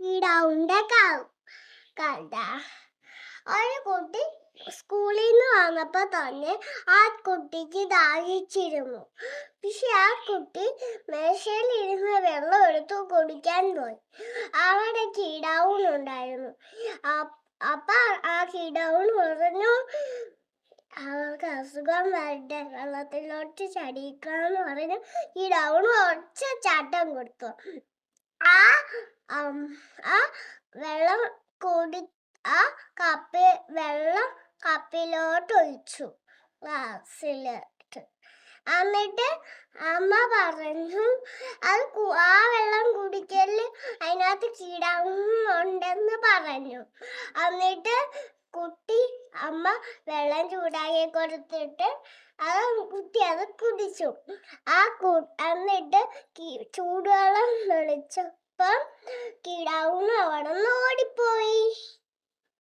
കീടാവുന്റെ കഥ ഒരു കുട്ടി സ്കൂളിൽ നിന്ന് വന്നപ്പോൾ തന്നെ ആ കുട്ടിക്ക് ദാഹിച്ചിരുന്നു. പക്ഷെ ആ കുട്ടി മേശയിലിരുന്ന് വെള്ളം എടുത്തു കുടിക്കാൻ പോയി. അവിടെ കീടാവുന്നുണ്ടായിരുന്നു അപ്പൊ ആ കീടാവും പറഞ്ഞു അവർക്ക് അസുഖം വരട്ടെ വെള്ളത്തിലോട്ട് ചടിക്കാന്ന് പറഞ്ഞു. ഡൗൺ ഒറ്റ ചാട്ടം കൊടുത്തു. ആ ആ വെള്ളം കൂടി ആ കപ്പി വെള്ളം കപ്പിലോട്ട് ഒഴിച്ചു ഗ്ലാസ്സിലിട്ട്. എന്നിട്ട് അമ്മ പറഞ്ഞു അത് ആ വെള്ളം കുടിക്കൽ അതിനകത്ത് കീടാവുന്നുണ്ടെന്ന് പറഞ്ഞു. എന്നിട്ട് കുട്ടി അമ്മ വെള്ളം ചൂടാക്കി കൊടുത്തിട്ട് അത് കുട്ടി അത് കുടിച്ചു. ആ കു എന്നിട്ട് ചൂടുവെള്ളം ചൂടുവെള്ളം porque era una varona